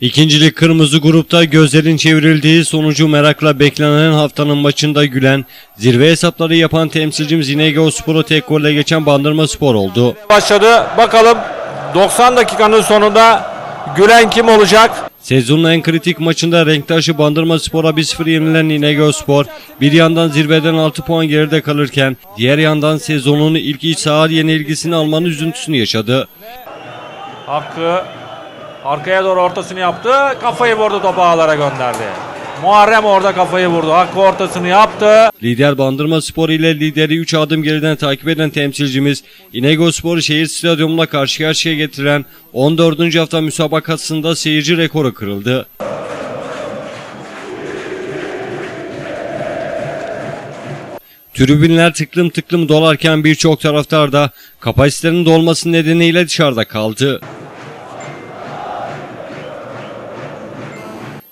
İkincilik kırmızı grupta gözlerin çevrildiği sonucu merakla beklenen haftanın maçında gülen, zirve hesapları yapan temsilcimiz İnegöl Spor'u tek golle geçen Bandırma Spor oldu. başladı. Bakalım 90 dakikanın sonunda gülen kim olacak? Sezonun en kritik maçında renktaşı Bandırma Spor'a 1-0 yenilen İnegöl Spor, bir yandan zirveden 6 puan geride kalırken, diğer yandan sezonun ilk iç saha yenilgisini almanın üzüntüsünü yaşadı. Hakkı arkaya doğru ortasını yaptı. Kafayı vurdu topu ağlara gönderdi. Muharrem orada kafayı vurdu. Hakkı ortasını yaptı. Lider Bandırma Spor ile lideri 3 adım geriden takip eden temsilcimiz İnegöl Spor'u şehir stadyumuna karşı karşıya getiren 14. hafta müsabakasında seyirci rekoru kırıldı. Tribünler tıklım tıklım dolarken birçok taraftar da kapasitenin dolması nedeniyle dışarıda kaldı.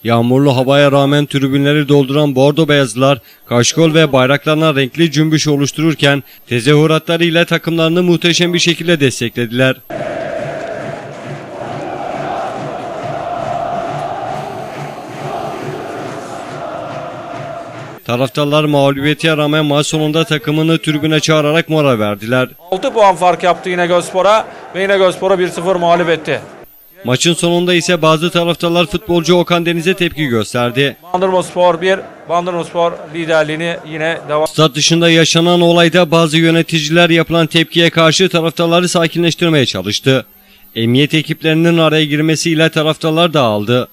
Yağmurlu havaya rağmen tribünleri dolduran Bordo Beyazlılar, kaşkol ve bayraklarına renkli cümbüş oluştururken tezahüratları ile takımlarını muhteşem bir şekilde desteklediler. Taraftarlar mağlubiyete rağmen maç sonunda takımını tribüne çağırarak moral verdiler. 6 puan fark yaptı yine Gözspor'a ve yine Gözspor'a 1-0 mağlup etti. Maçın sonunda ise bazı taraftarlar futbolcu Okan Deniz'e tepki gösterdi. Bandırma Spor 1, Bandırma Spor liderliğini yine devam Stat dışında yaşanan olayda bazı yöneticiler yapılan tepkiye karşı taraftarları sakinleştirmeye çalıştı. Emniyet ekiplerinin araya girmesiyle taraftarlar dağıldı.